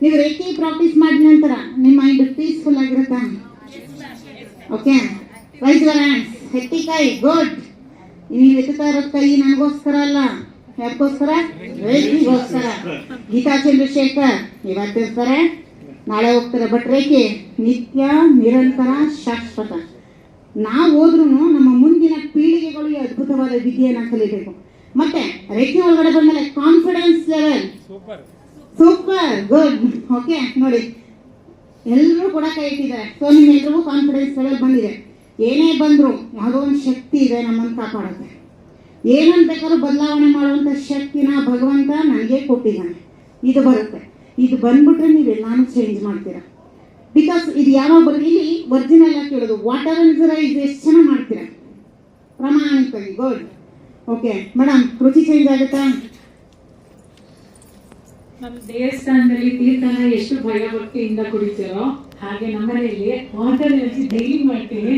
ನೀವು ರೇಖೆ ಪ್ರಾಕ್ಟೀಸ್ ಮಾಡಿದ ನಂತರ ನಿಮ್ಮ ಮೈಂಡ್ ಪೀಸ್ಫುಲ್ ಆಗಿರುತ್ತಾ? ಓಕೆ ರೈಸ್ ಯುವರ್ ಹ್ಯಾಂಡ್ಸ್ ಕೈ ಗುಡ್ ನೀವು ಎತ್ತುತ್ತಾ ಇರೋ ಕೈ ನನಗೋಸ್ಕರ ಅಲ್ಲ. ಯಾಕೋಸ್ಕರ ರೇಖೆಗೋಸ್ಕರ. ಗೀತಾ ಚಂದ್ರಶೇಖರ್ ಇವತ್ತಿರ್ತಾರೆ ನಾಳೆ ಹೋಗ್ತಾರೆ ಬಟ್ ರೇಖೆ ನಿತ್ಯ ನಿರಂತರ ಶಾಶ್ವತ. ನಾವು ಹೋದ್ರೂ ನಮ್ಮ ಮುಂದಿನ ಪೀಳಿಗೆಗಳು ಈ ಅದ್ಭುತವಾದ ವಿದ್ಯೆಯನ್ನು ಕಲಿಬೇಕು. ಮತ್ತೆ ರೇಖೆ ಒಳಗಡೆ ಬಂದಮೇಲೆ confidence level super good okay ನೋಡಿ. ಎಲ್ಲರೂ ಕೂಡ ಕೈ ಇಟ್ಟಿದ್ದಾರೆ ಸೊ ನಿಮ್ಮೆಲ್ಲರಿಗೂ ಕಾನ್ಫಿಡೆನ್ಸ್ ಲೆವೆಲ್ ಬಂದಿದೆ. ಏನೇ ಬಂದ್ರು ಯಾವುದೋ ಒಂದು ಶಕ್ತಿ ಇದೆ ನಮ್ಮನ್ನು ಕಾಪಾಡುತ್ತೆ ಏನನ್ ಬೇಕಾದ್ರೂ ಬದಲಾವಣೆ ಮಾಡುವಂಥ ಶಕ್ತಿನ ಭಗವಂತ ನನಗೆ ಕೊಟ್ಟಿದ್ದಾನೆ. ಇದು ಬರುತ್ತೆ. ಇದು ಬಂದ್ಬಿಟ್ರೆ ನೀವೆಲ್ಲಾನು ಚೇಂಜ್ ಮಾಡ್ತೀರಾ. ಬಿಕಾಸ್ ಇದು ಯಾವಾಗ ಬರುತ್ತೆ ಇಲ್ಲಿ ಒರಿಜಿನಲ್ ಆಗಿ ಕೇಳೋದು ವಾಟರ್ ಅಂಡ್ ಇದು ಎಷ್ಟು ಚೆನ್ನಾಗಿ ಮಾಡ್ತೀರಾ. ಪ್ರಮಾಣಿಕವಾಗಿ ಗುಡ್ ಓಕೆ ಮೇಡಮ್ ರುಚಿ ಚೇಂಜ್ ಆಗುತ್ತಾ? ನಮ್ಮ ದೇವಸ್ಥಾನದಲ್ಲಿ ತೀರ್ಥನ ಎಷ್ಟು ಭಯ ಭಕ್ತಿಯಿಂದ ಕುಡಿತೀರೋ ಹಾಗೆ ನಮ್ಮನೆಯಲ್ಲಿ ವಾಟರ್ ಎನರ್ಜಿ ಡೈಲಿ ಮಾಡ್ತೀವಿ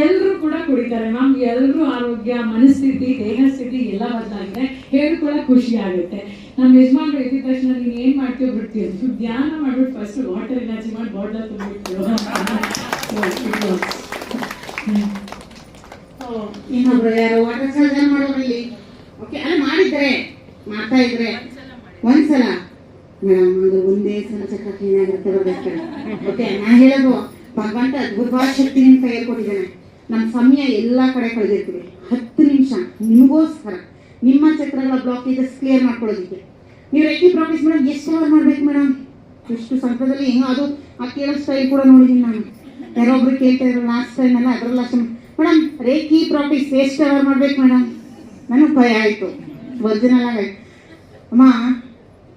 ಎಲ್ಲರೂ ಕೂಡ ಕುಡಿತಾರೆ. ಮ್ಯಾಮ್ ಎಲ್ಲರೂ ಆರೋಗ್ಯ, ಮನಸ್ಥಿತಿ ದೇಹ ಸ್ಥಿತಿ ಎಲ್ಲ ಬದಲಾಗಿದೆ ಹೇಳ್ಕೊಳ್ಳೋಕೆ ಖುಷಿ ಆಗುತ್ತೆ. ನಮ್ಮ ಯಜಮಾನ್ರು ಇದ್ದ ತಕ್ಷಣ ನೀನು ಏನು ಮಾಡ್ತೀವಿ ಬಿಡ್ತೀವಿ ಅಂತ ಧ್ಯಾನ ಮಾಡ್ಬಿಟ್ಟು ಫಸ್ಟ್ ವಾಟರ್ ಎನರ್ಜಿ ಮಾಡಿ ಬಾಟ್ಲ ತುಂಬಿಟ್ಟು ಇನ್ನೊಬ್ರು ಯಾರು ವಾಟರ್ ಸರ್ಜನ್ ಮಾಡೋರಲ್ಲಿ? ಓಕೆ ಅಲ್ಲ ಮಾಡಿದ್ರೆ, ಮಾಡ್ತಾ ಇದ್ರೆ. ಒಂದ್ಸಲ. ಅದು ಒಂದೇ ಸಲ ಚಕ್ರ ಕ್ಲೀನ್ ಆಗಿರುತ್ತೆ ಬರ್ಬೇಕು ಓಕೆ ನಾ ಹೇಳೋದು, ಭಗವಂತ ಅದ್ಭುತವಾದ ಶಕ್ತಿ ನಿಮ್ ಕೈಯಲ್ಲಿ ಕೊಟ್ಟಿದ್ದಾನೆ. ನಮ್ಮ ಸಮಯ ಎಲ್ಲ ಕಡೆ ಕಳೆದಿರ್ತೀವಿ ಹತ್ತು ನಿಮಿಷ, ನಿಮಗೋಸ್ಕರ. ನಿಮ್ಮ ಚಕ್ರಗಳ ಬ್ಲಾಕೇಜಸ್ ಕ್ಲಿಯರ್ ಮಾಡ್ಕೊಳ್ಳೋದಿಕ್ಕೆ. ನೀವು ರೆಕ್ಕಿ ಪ್ರಾಕ್ಟೀಸ್ ಮೇಡಮ್ ಎಷ್ಟು ಅವರ್ ಮಾಡ್ಬೇಕು ಮೇಡಮ್ ಎಷ್ಟು ಸಂಕಟದಲ್ಲಿ ಏನೋ ಅದು, ಆ ಕೇಳೋ ಸ್ಟೈಲ್ ಕೂಡ ನೋಡಿದ್ದೀನಿ ನಾನು. ಯಾರೊಬ್ರು ಕೇಳ್ತಾ ಇದ್ರು ಲಾಸ್ಟ್ ಟೈಮ್ ಎಲ್ಲ, ಅದ್ರಲ್ಲ ಮೇಡಮ್ ರೇಖಿ ಪ್ರಾಕ್ಟೀಸ್ ಎಷ್ಟು ಅವರ್ ಮಾಡ್ಬೇಕು ಮೇಡಮ್ ನನಗೆ ಭಯ ಆಯಿತು. ಒರಿಜಿನಲ್ ಆಗಿ ಅಮ್ಮ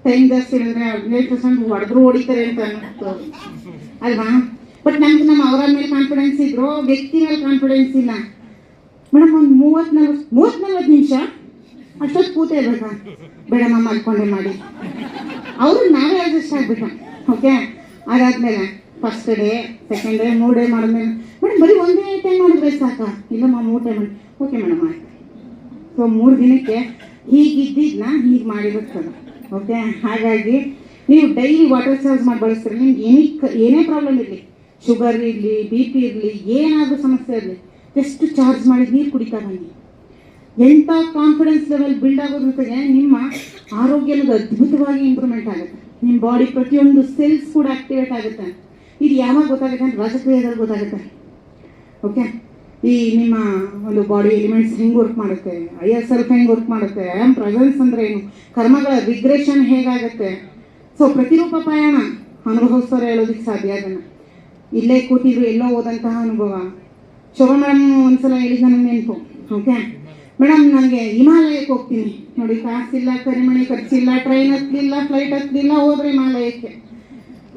ಟೈಮ್ ಜಾಸ್ತಿ ಹೇಳಿದ್ರೆ ಹದಿನೈದು ಪರ್ಸೆಂಟ್ ಹೊಡೆದ್ರು ಹೊಡಿತಾರೆ ಅಂತ ಅನ್ನಿಸ್ತು. ಅಲ್ವಾ? ಬಟ್ ನಮ್ಗೆ ನಮ್ಮ ಅವರ ಮೇಲೆ ಕಾನ್ಫಿಡೆನ್ಸ್ ಇದ್ರು, ವ್ಯಕ್ತಿ ಮೇಲೆ ಕಾನ್ಫಿಡೆನ್ಸ್ ಇಲ್ಲ. ಮೇಡಮ್, ಒಂದು ಮೂವತ್ತು ನಲ್ವತ್ತು ಮೂವತ್ತು ನಲ್ವತ್ತು ನಿಮಿಷ? ಅಷ್ಟೊತ್ತು ಕೂತೇ ಇರ್ಬೇಕಾ? ಬೇಡಮ್ಮ ಮಾಡ್ಕೊಂಡೆ ಮಾಡಿ. ಅವರು ನಾವೇ ಅಡ್ಜಸ್ಟ್ ಆಗ್ಬೇಕು. ಓಕೆ ಅದಾದ್ಮೇಲೆ ಫಸ್ಟ್ ಡೇ ಸೆಕೆಂಡ್ ಡೇ ಮೂರು ಡೇ ಮಾಡಿದ್ಮೇಲೆ. ಮೇಡಮ್, ಬರೀ ಒಂದೇ ಟೈಮ್ ಮಾಡಿದ್ರೆ ಸಾಕಾ? ಇಲ್ಲಮ್ಮ, ಮೂರು ಟೈಮ್ ಓಕೆ ಮೇಡಮ್, ಆಯ್ತು. ಸೊ ಮೂರು ದಿನಕ್ಕೆ ಹೀಗಿದ್ದಿದ್ನ ಹೀಗೆ ಮಾಡಿಬಿಡ್ತದೆ ಓಕೆ ಹಾಗಾಗಿ ನೀವು ಡೈಲಿ ವಾಟರ್ ಚಾರ್ಜ್ ಮಾಡಿ ಬಳಸ್ತೀರಿ? ನಿಮ್ಗೆ ಏನಿ ಏನೇ ಪ್ರಾಬ್ಲಮ್ ಇರಲಿ ಶುಗರ್ ಇರಲಿ ಬಿ ಪಿ ಇರಲಿ, ಏನಾದರೂ ಸಮಸ್ಯೆ ಇರಲಿ ಜಸ್ಟ್ ಚಾರ್ಜ್ ಮಾಡಿ ನೀರು ಕುಡಿತಾ ಬನ್ನಿ. ಎಂಥ ಕಾನ್ಫಿಡೆನ್ಸ್ ಲೆವೆಲ್ ಬಿಲ್ಡ್ ಆಗೋ ಜೊತೆಗೆ ನಿಮ್ಮ ಆರೋಗ್ಯ ಅನ್ನೋದು ಅದ್ಭುತವಾಗಿ ಇಂಪ್ರೂವ್ಮೆಂಟ್ ಆಗುತ್ತೆ. ನಿಮ್ಮ ಬಾಡಿ ಪ್ರತಿಯೊಂದು ಸೆಲ್ಸ್ ಕೂಡ ಆಕ್ಟಿವೇಟ್ ಆಗುತ್ತೆ. ಇದು ಯಾವಾಗ ಗೊತ್ತಾಗುತ್ತೆ ಅಂತ ರಾಜಕೀಯದಲ್ಲಿ ಗೊತ್ತಾಗುತ್ತೆ. ಓಕೆ ಈ ನಿಮ್ಮ ಒಂದು ಬಾಡಿ ಎಲಿಮೆಂಟ್ಸ್ ಹೆಂಗೆ ವರ್ಕ್ ಮಾಡುತ್ತೆ? ಐ ಎಸ್ ಎಲ್ಫ್ ಹೆಂಗೆ ವರ್ಕ್ ಮಾಡುತ್ತೆ? ಆಮ್ ಪ್ರೆಸೆನ್ಸ್ ಅಂದ್ರೆ ಏನು? ಕರ್ಮಗಳ ರಿಗ್ರೆಷನ್ ಹೇಗಾಗುತ್ತೆ? ಸೊ ಪ್ರತಿರೂಪ ಪ್ರಯಾಣ ಅನುಭವಿಸೋರು ಹೇಳೋದಕ್ಕೆ ಸಾಧ್ಯ ಅದನ್ನು. ಇಲ್ಲೇ ಕೂತಿದ್ರು ಎಲ್ಲೋ ಹೋದಂತಹ ಅನುಭವ. ಶೋಭಾ ಮೇಡಮ್ ಒಂದ್ಸಲ ಹೇಳಿದ ನನಗೆ ನೆನಪು. ಓಕೆ ಮೇಡಮ್ ನನಗೆ ಹಿಮಾಲಯಕ್ಕೆ ಹೋಗ್ತೀನಿ. ನೋಡಿ ಕಾಸಿಲ್ಲ ಕರಿಮಣಿ ಖರ್ಚಿಲ್ಲ ಟ್ರೈನ್ ಹತ್ತಲಿಲ್ಲ ಫ್ಲೈಟ್ ಹತ್ತಲಿಲ್ಲ ಹೋದ್ರೆ ಹಿಮಾಲಯಕ್ಕೆ.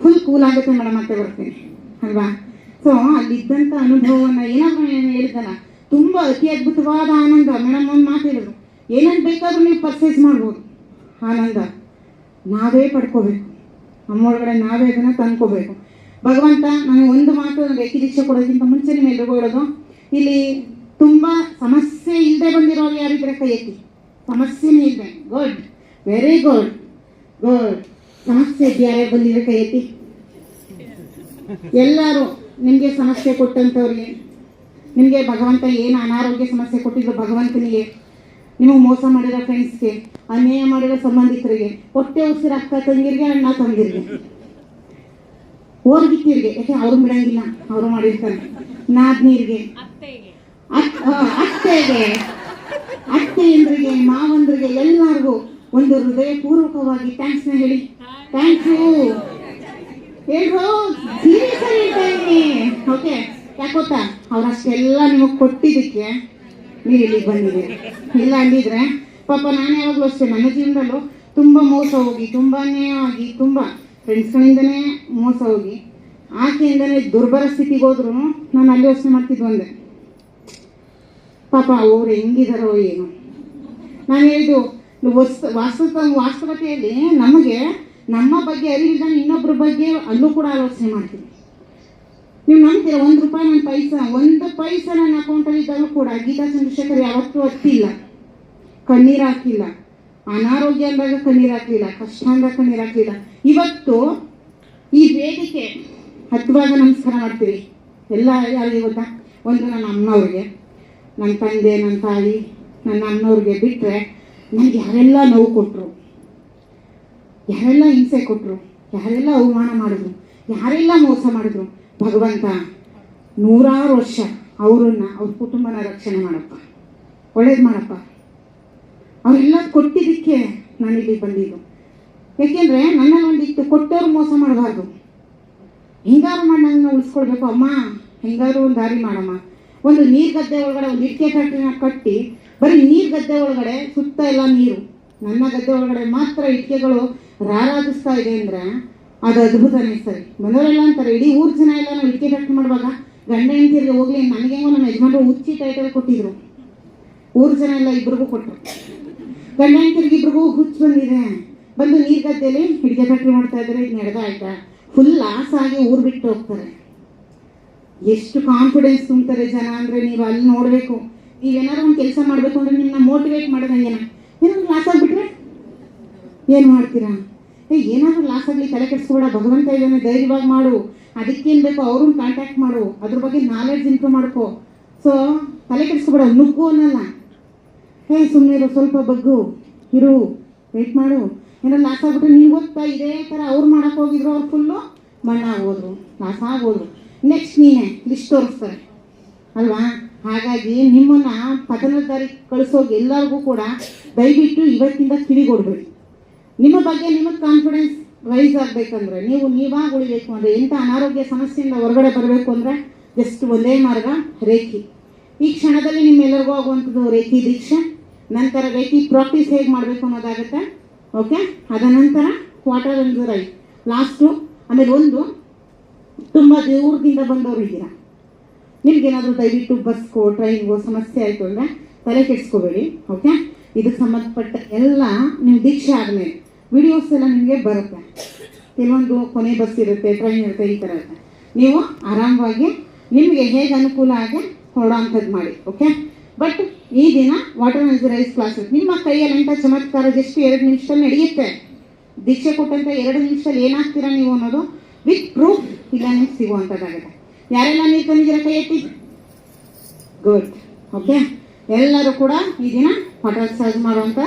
ಫುಲ್ ಕೂಲ್ ಆಗುತ್ತೆ ಮೇಡಮ್ ಮತ್ತೆ ಬರ್ತೀನಿ. ಅಲ್ವಾ? ಸೊ ಅಲ್ಲಿದ್ದಂಥ ಅನುಭವವನ್ನ ಏನಾದ್ರು ಏನು ಹೇಳಿದಲ್ಲ ತುಂಬ ಅತಿ ಅದ್ಭುತವಾದ ಆನಂದ. ಮೇಡಮ್ ಒಂದು ಮಾತು ಹೇಳಿದ್ರು ಏನಂತ ಬೇಕಾದ್ರೂ ನೀವು ಪರ್ಚೇಸ್ ಮಾಡ್ಬೋದು. ಆನಂದ. ನಾವೇ ಪಡ್ಕೋಬೇಕು. ನಮ್ಮೊಳಗಡೆ ನಾವೇ ಅದನ್ನು ತಂದ್ಕೋಬೇಕು. ಭಗವಂತ ನನಗೆ ಒಂದು ಮಾತು ರೇಖಿ ದೀಕ್ಷೆ ಕೊಡೋದಕ್ಕಿಂತ ಮುಂಚೆ ನೀವು ಎಲ್ರಿಗೂ ಹೇಳೋದು, ಇಲ್ಲಿ ತುಂಬ ಸಮಸ್ಯೆ ಇಲ್ಲದೆ ಬಂದಿರೋರು ಯಾರಿದ್ರೆ ಕೈ ಎತ್ತಿ. ಸಮಸ್ಯೆನೇ ಇಲ್ಲ ಗುಡ್ ವೆರಿ ಗುಡ್ ಗುಡ್ ಸಮಸ್ಯೆ ಯಾರ್ಯಾರು ಬಂದಿದ್ರೆ ಕೈ ಎತ್ತಿ? ಎಲ್ಲರೂ. ನಿಮಗೆ ಸಮಸ್ಯೆ ಕೊಟ್ಟಂಥವ್ರಿಗೆ ನಿಮಗೆ ಭಗವಂತ ಏನು ಅನಾರೋಗ್ಯ ಸಮಸ್ಯೆ ಕೊಟ್ಟಿದ್ರು ಭಗವಂತನಿಗೆ ನಿಮಗೆ ಮೋಸ ಮಾಡಿರೋ ಫ್ರೆಂಡ್ಸ್ಗೆ ಅನ್ಯಾಯ ಮಾಡಿರೋ ಸಂಬಂಧಿಕರಿಗೆ ಹೊಟ್ಟೆ ಉಸಿರು ಅಕ್ಕ ತಂಗಿರಿಗೆ ಅಣ್ಣ ತಂಗಿರಿಗೆ ಓರ್ಗಿತ್ತಿರಿಗೆ ಯಾಕೆ ಅವ್ರು ಬಿಡಂಗಿಲ್ಲ ಅವರು ಮಾಡಿರ್ತಾರೆ. ನಾದ್ನೀರಿಗೆ ಅತ್ತೆಗೆ. ಅತ್ತೆಯಂದ್ರಿಗೆ ಮಾವಂದ್ರಿಗೆ ಎಲ್ಲರಿಗೂ ಒಂದು ಹೃದಯಪೂರ್ವಕವಾಗಿ ಥ್ಯಾಂಕ್ಸ್ನ ಹೇಳಿ. ಥ್ಯಾಂಕ್ ಯು ಹೇಳ್ರು ಸೀರಿಯಸ್ ಆಗಿ ಹೇಳ್ತಾ ಇದ್ದೀನಿ. ಓಕೆ ಯಾಕೋತಾ ಅವ್ರಷ್ಟೆಲ್ಲ ನಿಮಗೆ ಕೊಟ್ಟಿದ್ದಕ್ಕೆ ನೀವು ಇಲ್ಲಿಗೆ ಬಂದಿದ್ದೀರಿ. ಇಲ್ಲ ಅಂದಿದ್ರೆ, ಪಾಪ ನಾನು ಯಾವಾಗಲೂ ಅಷ್ಟೇ, ನನ್ನ ಜೀವನದಲ್ಲೂ ತುಂಬ ಮೋಸ ಹೋಗಿ, ತುಂಬಾ ಆಗಿ, ತುಂಬ ಫ್ರೆಂಡ್ಸ್ಗಳಿಂದನೇ ಮೋಸ ಹೋಗಿ, ಆಕೆಯಿಂದನೇ ದುರ್ಬಲ ಸ್ಥಿತಿಗೆ ಹೋದ್ರು ನಾನು ಅಲ್ಲಿ ಯೋಚನೆ ಮಾಡ್ತಿದ್ದು ಒಂದೆ. ಪಾಪ ಅವ್ರು ಹೆಂಗಿದಾರೋ ಏನು. ನಾನು ಹೇಳಿದ್ದು ವಸ್ತು ವಾಸ್ತವ ವಾಸ್ತವತೆಯಲ್ಲಿ ನಮಗೆ ನಮ್ಮ ಬಗ್ಗೆ ಅರಿವಿಲ್ಲ ಇನ್ನೊಬ್ಬರ ಬಗ್ಗೆ ಅಲ್ಲೂ ಕೂಡ ಆಲೋಚನೆ ಮಾಡ್ತೀವಿ ನೀವು ನಂಬ್ತೀರ, ಒಂದು ರೂಪಾಯಿ ನನ್ನ ಪೈಸಾ, ಒಂದು ಪೈಸಾ ನನ್ನ ಅಕೌಂಟಲ್ಲಿ ಇದ್ದಾಗಲೂ ಕೂಡ ಗೀತಾ ಚಂದ್ರಶೇಖರ್ ಯಾವತ್ತೂ ಹತ್ತಿಲ್ಲ ಕಣ್ಣೀರು ಹಾಕಿಲ್ಲ. ಅನಾರೋಗ್ಯ ಅಂದಾಗ ಕಣ್ಣೀರು ಹಾಕಲಿಲ್ಲ, ಕಷ್ಟ ಅಂದಾಗ ಕಣ್ಣೀರು ಹಾಕಲಿಲ್ಲ. ಇವತ್ತು ವೇದಿಕೆ ಹತ್ತುವಾಗ ನಮಸ್ಕಾರ ಮಾಡ್ತೀವಿ. ಎಲ್ಲ ಯಾರಿಗೆ ಗೊತ್ತಾ? ಒಂದು ನನ್ನ ಅಮ್ಮನವ್ರಿಗೆ ನನ್ನ ತಂದೆ, ನನ್ನ ತಾಯಿ, ನನ್ನ ಅಣ್ಣವ್ರಿಗೆ ಬಿಟ್ಟರೆ ನನಗೆ ಯಾರೆಲ್ಲ ನೋವು ಕೊಟ್ಟರು ಯಾರೆಲ್ಲ ಹಿಂಸೆ ಕೊಟ್ಟರು ಯಾರೆಲ್ಲ ಅವಮಾನ ಮಾಡಿದ್ರು, ಯಾರೆಲ್ಲ ಮೋಸ ಮಾಡಿದ್ರು, ಭಗವಂತ ನೂರಾರು ವರ್ಷ ಅವರನ್ನ ಅವ್ರ ಕುಟುಂಬನ ರಕ್ಷಣೆ ಮಾಡಪ್ಪ. ಒಳ್ಳೇದು ಮಾಡಪ್ಪ. ಅವರೆಲ್ಲ ಕೊಟ್ಟಿದ್ದಕ್ಕೆ ನಾನಿಲ್ಲಿ ಬಂದಿದ್ದು. ಯಾಕೆಂದರೆ ನನ್ನ ಒಂದಿತ್ತು ಕೊಟ್ಟವ್ರು ಮೋಸ ಮಾಡಬಾರ್ದು. ಹಿಂಗಾರು ಮಾಡಿ ನನ್ನ ಉಳಿಸ್ಕೊಳ್ಬೇಕು, ಅಮ್ಮ. ಹೆಂಗಾರು ಒಂದು ದಾರಿ ಮಾಡಮ್ಮ. ಒಂದು ನೀರು ಗದ್ದೆ ಒಳಗಡೆ ಒಂದು ಇಟ್ಟಿಗೆ ಕಟ್ಟಿನ ಕಟ್ಟಿ, ಬರೀ ನೀರು ಗದ್ದೆ ಒಳಗಡೆ ಸುತ್ತ ಎಲ್ಲ ನೀರು. ನನ್ನ ಗದ್ದೆ ಒಳಗಡೆ ಮಾತ್ರ ಇಟ್ಟಿಗೆಗಳು ರಾರಾಜಿಸ್ತಾ ಇದೆ ಅಂದರೆ ಅದು ಅದ್ಭುತನೇ ಸರಿ. ಬಂದವರೆಲ್ಲ ಅಂತಾರೆ, ಇಡೀ ಊರು ಜನ ಎಲ್ಲ ನಾವು ಇಟ್ಟಿಗೆ ಕಟ್ ಮಾಡುವಾಗ ಗಂಡ ಹೆಂಡತಿಯರಿಗೆ ಹೋಗ್ಲಿ ನನಗೇನೋ ನಮ್ಮ ಯಜಮಾನರು ಹುಚ್ಚಿ ಟೈಟಲ್ ಕೊಟ್ಟಿದ್ರು. ಊರ್ ಜನ ಎಲ್ಲ ಇಬ್ರಿಗೂ ಕೊಟ್ಟರು ಗಂಡ ಹೆಂಡತಿಯರಿಗೆ ಇಬ್ರಿಗೂ ಹುಚ್ಚು ಬಂದಿದೆ. ಬಂದು ನೀರ್ ಗದ್ದೆಯಲ್ಲಿ ಹಿಡಿಗೆ ಫ್ಯಾಕ್ಟ್ರಿ ಮಾಡ್ತಾ ಇದ್ದಾರೆ ಇದು ನಡೆದಾಯ್ತಾ ಫುಲ್ ಲಾಸ್ ಆಗಿ ಊರು ಬಿಟ್ಟು ಹೋಗ್ತಾರೆ. ಎಷ್ಟು ಕಾನ್ಫಿಡೆನ್ಸ್ ತುಂಬ್ತಾರೆ ಜನ ಅಂದರೆ ನೀವು ಅಲ್ಲಿ ನೋಡಬೇಕು. ನೀವೇನಾದ್ರು ಒಂದು ಕೆಲಸ ಮಾಡಬೇಕು ಅಂದರೆ ನಿಮ್ಮನ್ನ ಮೋಟಿವೇಟ್ ಮಾಡೋದಂಗೆನ? ಏನಾದ್ರು ಲಾಸ್ ಆಗಿಬಿಟ್ರೆ ಏನು ಮಾಡ್ತೀರಾ? ಏ, ಏನಾದರೂ ಲಾಸ್ ಆಗಲಿ ತಲೆ ಕೆಡಿಸ್ಕೊಬೇಡ, ಭಗವಂತ ಇದ್ದಾನೆ, ಧೈರ್ಯವಾಗಿ ಮಾಡು. ಅದಕ್ಕೇನು ಬೇಕೋ ಅವ್ರನ್ನ ಕಾಂಟ್ಯಾಕ್ಟ್ ಮಾಡು. ಅದ್ರ ಬಗ್ಗೆ ನಾಲೆಡ್ಜ್ ಇಂಪ್ರೂವ್ ಮಾಡ್ಕೋ. ಸೊ ತಲೆ ಕೆಡಿಸ್ಕೊಬೇಡ, ನುಗ್ಗು ಅನ್ನಲ್ಲ. ಹೇ ಸುಮ್ಮನೆ ಇರೋ, ಸ್ವಲ್ಪ ಬಗ್ಗು. ಇರು ವೇಟ್ ಮಾಡು. ಏನೋ ಲಾಸ್ ಆಗ್ಬಿಟ್ರೆ ನೀವು ಗೊತ್ತಾ, ಇದೇ ಥರ ಅವ್ರು ಮಾಡಕ್ಕೆ ಹೋಗಿದ್ರು, ಅವ್ರು ಫುಲ್ಲು ಮಣ್ಣಾಗೋದ್ರು ಲಾಸ್ ಆಗೋದು ನೆಕ್ಸ್ಟ್ ನೀನೆ ಲಿಸ್ಟ್ ತೋರಿಸ್ತಾರೆ. ಅಲ್ವಾ? ಹಾಗಾಗಿ ನಿಮ್ಮನ್ನ ಪತನದ ದಾರಿ ಕಳಿಸೋಗಿ ಎಲ್ಲರಿಗೂ ಕೂಡ ದಯವಿಟ್ಟು ಇವತ್ತಿಂದ ಕಿವಿಗೊಡ್ಬೇಡಿ. ನಿಮ್ಮ ಬಗ್ಗೆ ನಿಮಗೆ ಕಾನ್ಫಿಡೆನ್ಸ್ ರೈಸ್ ಆಗಬೇಕಂದ್ರೆ ನೀವು ನೀವಾಗ ಉಳಿಬೇಕು ಅಂದರೆ ಇಂಥ ಅನಾರೋಗ್ಯ ಸಮಸ್ಯೆಯಿಂದ ಹೊರಗಡೆ ಬರಬೇಕು ಅಂದರೆ ಜಸ್ಟ್ ಒಂದೇ ಮಾರ್ಗ, ರೇಖಿ. ಈ ಕ್ಷಣದಲ್ಲಿ ನಿಮ್ಮೆಲ್ಲರಿಗೂ ಆಗುವಂಥದ್ದು ರೇಖಿ ದೀಕ್ಷೆ, ನಂತರ ರೇಖಿ ಪ್ರಾಕ್ಟೀಸ್ ಹೇಗೆ ಮಾಡಬೇಕು ಅನ್ನೋದಾಗುತ್ತೆ ಓಕೆ ಅದ ನಂತರ ವಾಟರ್ ಅಂಡ್ ರೈ ಲಾಸ್ಟು ಆಮೇಲೆ ಒಂದು, ತುಂಬ ದೂರದಿಂದ ಬಂದವರು ಇದ್ದೀರಾ? ನಿಮ್ಗೇನಾದರೂ ದಯವಿಟ್ಟು ಬಸ್ಗೋ ಟ್ರೈನ್ಗೋ ಸಮಸ್ಯೆ ಆಯಿತು ಅಂದರೆ ತಲೆ ಕೆಡಿಸ್ಕೋಬೇಡಿ ಓಕೆ ಇದಕ್ಕೆ ಸಂಬಂಧಪಟ್ಟ ಎಲ್ಲ ನೀವು ದೀಕ್ಷೆ ಆದಮೇಲೆ ವಿಡಿಯೋಸ್ ಎಲ್ಲ ನಿಮಗೆ ಬರುತ್ತೆ. ಕೆಲವೊಂದು ಕೊನೆ ಬಸ್ ಇರುತ್ತೆ ಟ್ರೈನ್ ಇರುತ್ತೆ, ಈ ಥರ ಇರುತ್ತೆ. ನೀವು ಆರಾಮವಾಗಿ ನಿಮಗೆ ಹೇಗೆ ಅನುಕೂಲ ಆಗಿ ಹೊರಡೋವಂಥದ್ದು ಮಾಡಿ ಓಕೆ ಬಟ್ ಈ ದಿನ ವಾಟರ್ ಆ್ಯಂಡ್ ರೈಸ್ ಕ್ಲಾಸಸ್ ನಿಮ್ಮ ಕೈಯಲ್ಲಿ ಅಂಥ ಚಮತ್ಕಾರ? ಜಸ್ಟ್ ಎರಡು ನಿಮಿಷದಲ್ಲಿ ನಡೆಯುತ್ತೆ. ದೀಕ್ಷೆ ಕೊಟ್ಟಂಥ ಎರಡು ನಿಮಿಷದಲ್ಲಿ ಏನಾಗ್ತೀರಾ ನೀವು ಅನ್ನೋದು ವಿತ್ ಪ್ರೂಫ್ ಇಲ್ಲ ನಿಮ್ಗೆ ಸಿಗುವಂಥದ್ದಾಗುತ್ತೆ. ಯಾರೆಲ್ಲ ನೀರು ತಂದಿದ್ದೀರಾ ಕೈ ಎತ್ತಿ ಗುಡ್ ಓಕೆ ಎಲ್ಲರೂ ಕೂಡ ಈ ದಿನ ವಾಟರ್ ಚಾರ್ಜ್ ಮಾಡುವಂಥ